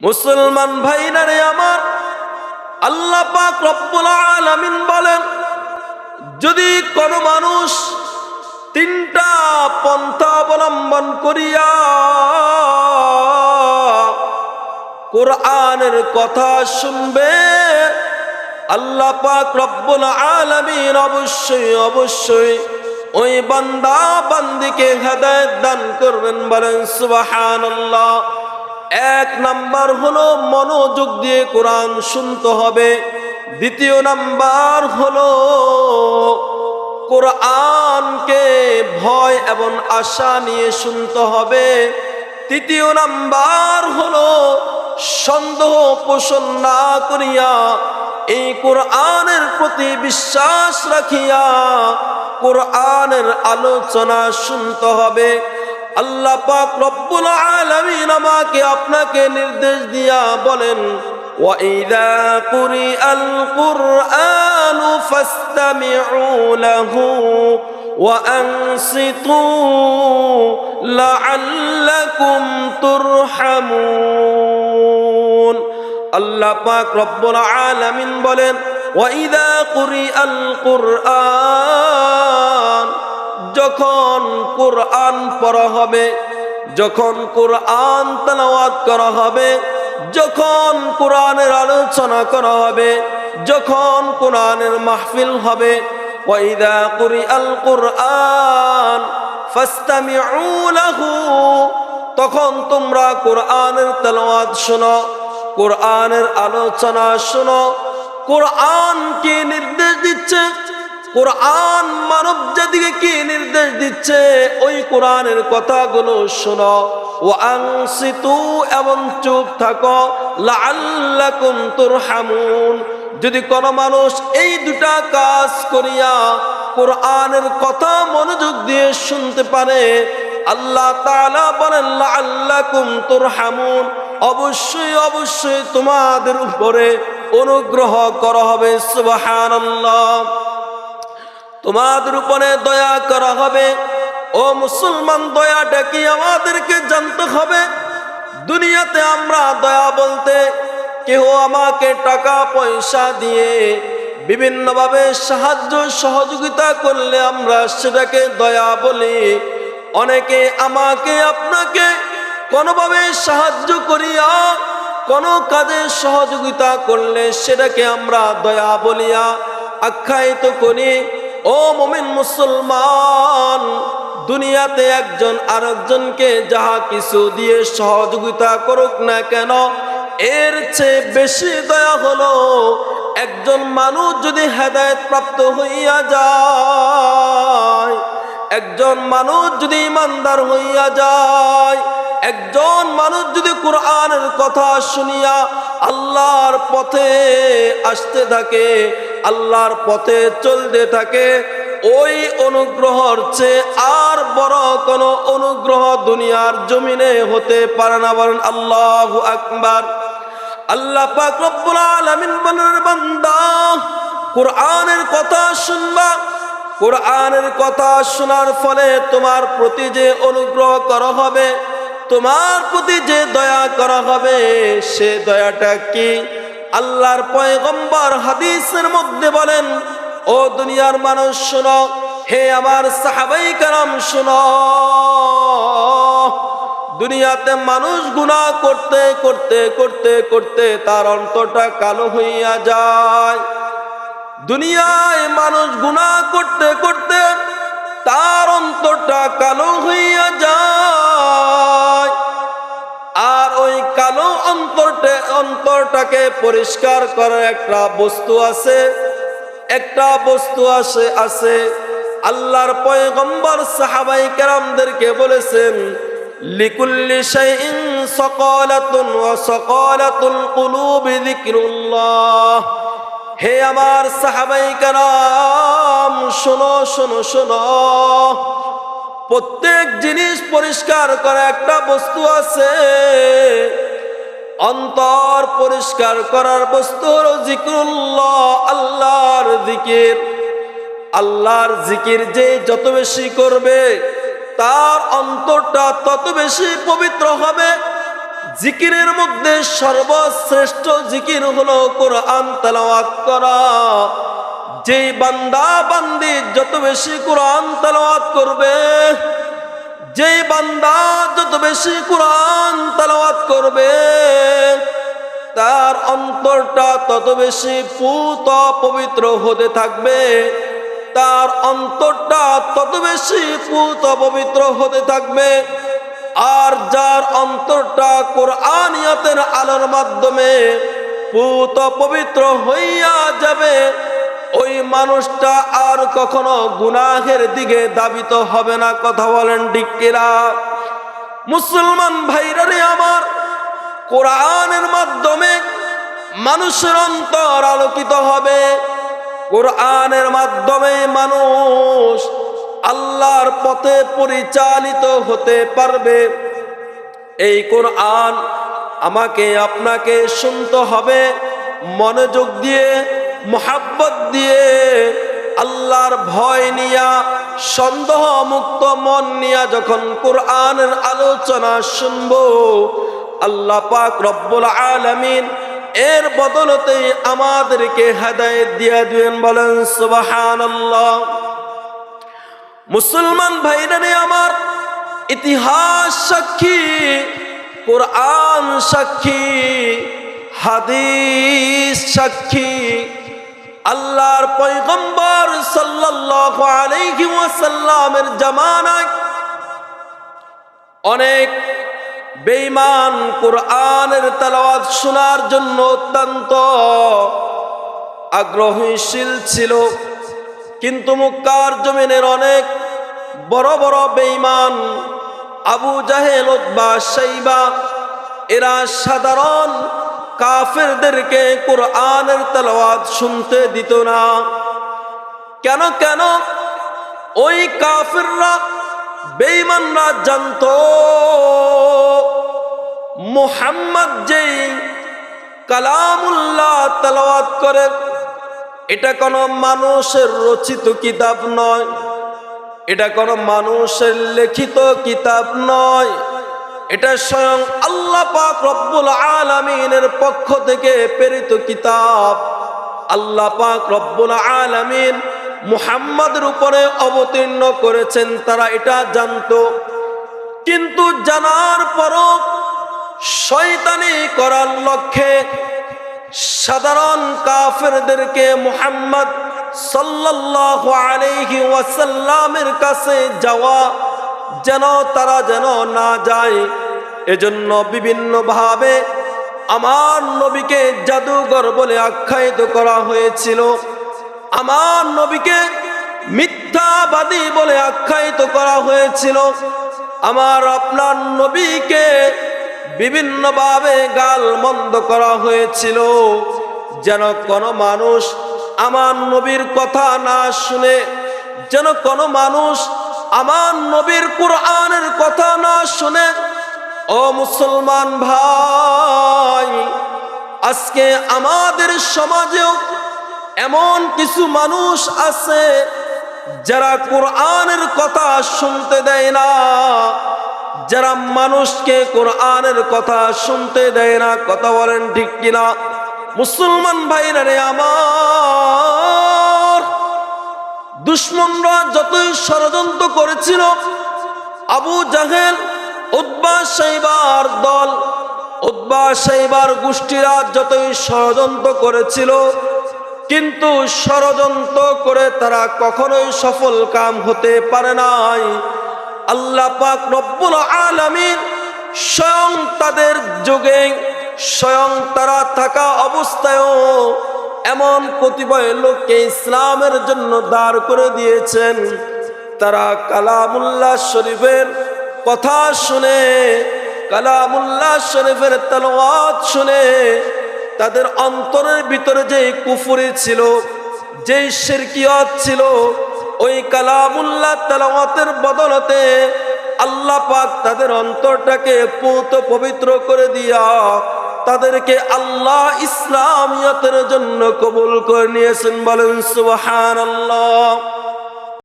মুসলমান ভাইনারে আমার আল্লাহ পাক রব্বুল আলামিন বলেন, যদি কোন মানুষ তিনটা পন্থা অবলম্বন করিয়া কোরআনের কথা শুনবে, আল্লাহ পাক রব্বুল আলামিন অবশ্যই অবশ্যই ওই বান্দা বান্দিকে হেদায়েত দান করবেন বলেন, সুবহানাল্লাহ। এক নাম্বার হলো মনোযোগ দিয়ে কোরআন শুনতে হবে। দ্বিতীয় নাম্বার হলো কোরআনকে ভয় এবং আশা নিয়ে শুনতে হবে। তৃতীয় নাম্বার হলো সন্দেহ পোষণ না করিয়া এই কোরআনের প্রতি বিশ্বাস রাখিয়া কোরআনের আলোচনা শুনতে হবে। আল্লাহ পাক রব্বুল আলামিন আমাকে আপনাকে নির্দেশ দিয়া বলেন وَإِذَا قُرِئَ الْقُرْآنُ فَاسْتَمِعُوا لَهُ وَأَنصِتُوا لَعَلَّكُمْ تُرْحَمُونَ আল্লাহ পাক রব্বুল আলামিন বলেন وَإِذَا قُرِئَ الْقُرْآنُ যখন কোরআন পড়া হবে, যখন কোরআন তেলাওয়াত করা হবে, যখন কোরআনের আলোচনা করা হবে, যখন কোরআনের মাহফিল হবে ওয়াইদা কুরিআল কোরআন ফাস্তামিউ লাহু, তখন তোমরা কোরআনের তেলাওয়াত শোনো, কোরআনের আলোচনা শোনো, কোরআন কি নির্দেশ দিচ্ছে? কোরআন মানব জাতিকে কি নির্দেশ দিচ্ছে, ওই কোরআনের কথাগুলো শোনো। ও আংসিতু এবং চুপ থাকো। লাআল্লাকুম তুরহামুন। যদি কোন মানুষ এই দুটা কাজ করিয়া কোরআনের কথা মনোযোগ দিয়ে শুনতে পারে, আল্লাহ তাআলা বলেন, লাআল্লাকুম তুরহামুন। অবশ্যই অবশ্যই তোমাদের উপরে অনুগ্রহ করা হবে, সুবহানাল্লাহ। তোমাদের উপরে দয়া করা হবে। ও মুসলমান দয়াটা কি আমাদেরকে জানতে হবে। দুনিয়াতে আমরা দয়া বলতে কেউ আমাকে টাকা, পয়সা দিয়ে বিভিন্নভাবে সাহায্য, সহযোগিতা করলে আমরা সেটাকে দয়া বলি। অনেকে আমাকে, আপনাকে কোনোভাবে সাহায্য করিয়া, কোনো কাজে সহযোগিতা করলে সেটাকে আমরা দয়া বলিয়া আখ্যায়িত করি। ও মমিন মুসলমান, দুনিয়াতে একজন আরেকজনকে যাহা কিছু দিয়ে সহযোগিতা করুক না কেন, এর চেয়ে বেশি দয়া হলো একজন মানুষ যদি হেদায়ত প্রাপ্ত হইয়া যায়, একজন মানুষ যদি ইমানদার হইয়া যায়, একজন মানুষ যদি কোরআনের কথা শুনিয়া আল্লাহর পথে আসতে থাকে আল্লাহর পথে চলতে থাকে, ওই অনুগ্রহর চেয়ে আর বড় কোন অনুগ্রহ দুনিয়ার জমিনে হতে পারে না। বলেন আল্লাহ আকবার। আল্লাহ পাক রব্বুল বলেন বান্দা, কোরআনের কথা শুনবা। কোরআনের কথা শোনার ফলে তোমার প্রতি যে অনুগ্রহ করা হবে, তোমার প্রতি যে দয়া করা হবে, সে দয়াটা কি? আল্লাহর পয়গম্বর হাদিসের মধ্যে বলেন, ও দুনিয়ার মানুষ, শোনো, হে আমার সাহাবাই কারাম, শোনো, দুনিয়াতে মানুষ গুণা করতে করতে করতে করতে তার অন্তরটা কালো হইয়া যায়। দুনিয়ায় মানুষ গুণা করতে করতে তার অন্তরটা কালো হইয়া যায়। আর ওই কালো অন্তরটা, অন্তরটাকে পরিষ্কার করার একটা বস্তু আছে। একটা বস্তু আছে আছে আল্লাহর পয়গম্বর সাহাবাই কেরামদেরকে বলেছেন, লিকুল্লি শাইইন সকালাতুন ওয়া সকালাতুল কুলুবি যিকরুল্লাহ। হে আমার সাহাবাই কেরাম, শোনো শোনো শোনো। প্রত্যেক জিনিস পরিষ্কার করা একটা বস্তু আছে। অন্তর পরিষ্কার করার বস্তু হলো জিক্রুল্লাহ, আল্লাহর জিকির। আল্লাহর জিকির যে যত বেশি করবে, তার অন্তরটা তত বেশি পবিত্র হবে। জিকিরের মধ্যে সর্বশ্রেষ্ঠ জিকির হলো কোরআন তেলাওয়াত করা। যে বান্দা বান্দি যত বেশি কোরআন তেলাওয়াত করবে যে বান্দা যত বেশি কোরআন তেলাওয়াত করবে তার অন্তরটা তত বেশি পুত পবিত্র হতে থাকবে। তার অন্তরটা তত বেশি পুত পবিত্র হতে থাকবে। আর যার অন্তরটা কোরআনিয়তের আলোর মাধ্যমে পুত পবিত্র হইয়া যাবে, ওই মানুষটা আর কখনো গুনাহের দিকে দাবিত হবে না। কথা বলেন ডিক্কিরা মুসলমান ভাইরারে আমার কোরআনের মাধ্যমে মানুষের অন্তর আলোকিত হবে। কোরআনের মাধ্যমে মানুষ আল্লাহর পথে পরিচালিত হতে পারবে। এই কোরআন আমাকে, আপনাকে শুনতে হবে, মনোযোগ দিয়ে, মোহাব্বত দিয়ে, আল্লাহর ভয় নিয়া সন্দেহ মুক্ত মন নিয়া যখন কোরআনের আলোচনা শুনব আল্লাহ পাক রব্বুল আলামিন এর বদলতে আমাদেরকে হেদায়েত দিয়া দিবেন, বলেন সুবহানাল্লাহ। মুসলমান ভাইরানে আমার, ইতিহাস সাক্ষী, কোরআন সাক্ষী, হাদিস সাক্ষী, আল্লাহর পয়গম্বর সাল্লাল্লাহু আলাইহি জামানায় অনেক বেঈমান কোরআনের তেলাওয়াত শোনার জন্য অত্যন্ত আগ্রহীশীল ছিল। কিন্তু মুক্কার জমিনের অনেক বড় বড় বেঈমান আবু জাহেল, উতবা সাইবা এরা সাধারণ কাফেরদেরকে কোরআনের তেলাওয়াত শুনতে দিত না। কেন কেন? ওই কাফেররা, বেঈমানরা জানতো মোহাম্মদ যেই কালামুল্লাহ তেলাওয়াত করে, এটা কোনো মানুষের রচিত কিতাব নয়, এটা কোনো মানুষের লিখিত কিতাব নয়। এটা স্বয়ং আল্লাহ পাক রব্বুল আলামিনের পক্ষ থেকে প্রেরিত কিতাব। আল্লাহ পাক রব্বুল আলামিন মুহাম্মাদের উপরে অবতীর্ণ করেছেন, তারা এটা জানতো। কিন্তু জানার পরও শয়তানি করার লক্ষ্যে সাধারণ কাফেরদেরকে মুহাম্মদ সাল্লাল্লাহু আলাইহি ওয়াসাল্লামের কাছে যাওয়া যেন তারা যেন না যায়। এজন্য বিভিন্নভাবে আমার নবীকে জাদুঘর বলে আখ্যায়িত করা হয়েছিল। আমার নবীকে মিথ্যাবাদী বলে আখ্যায়িত করা হয়েছিল। আমার আপনার নবীকে বিভিন্নভাবে গাল মন্দ করা হয়েছিল। যেন কোনো মানুষ আমার নবীর কথা না শুনে, যেন কোনো মানুষ আমার নবীর কোরআনের কথা না শুনে, ও মুসলমান ভাই, আজকে আমাদের সমাজেও এমন কিছু মানুষ আছে যারা কোরআনের কথা শুনতে দেয় না। যারা মানুষকে কোরআনের কথা শুনতে দেয় না, কথা বলেন ঠিক কিনা? মুসলমান ভাইরা রে আমার, দুশ্মনরা যতই ষড়যন্ত্র করেছিল, আবু জাহেল উদ্বা সাইবার দল উদ্বা সাইবার গোষ্ঠীরা যতই ষড়যন্ত্র করেছিল, কিন্তু ষড়যন্ত্র করে তারা কখনোই সফল কাম হতে পারে নাই। আল্লাহ পাক রব্বুল আলামিন স্বয়ং তাদের যুগে, স্বয়ং তারা থাকা অবস্থায়ও এমন কতিপয় লোককে ইসলামের জন্য দাঁড় করে দিয়েছেন। তারা কালামুল্লাহ শরীফের কথা শুনে, কালামুল্লাহ শরীফের তালওয়াত শুনে তাদের অন্তরের ভিতরে যেই কুফুরি ছিল, যেই শিরকিয়ত ছিল ওই কালামুল্লাহ তালাওয়াতের বদলতে আল্লাহ পাক তাদের অন্তরটাকে পুত পবিত্র করে দিয়া তাদেরকে আল্লাহ ইসলামিয়তের জন্য কবুল করে নিয়েছেন বলেন সুবহান আল্লাহ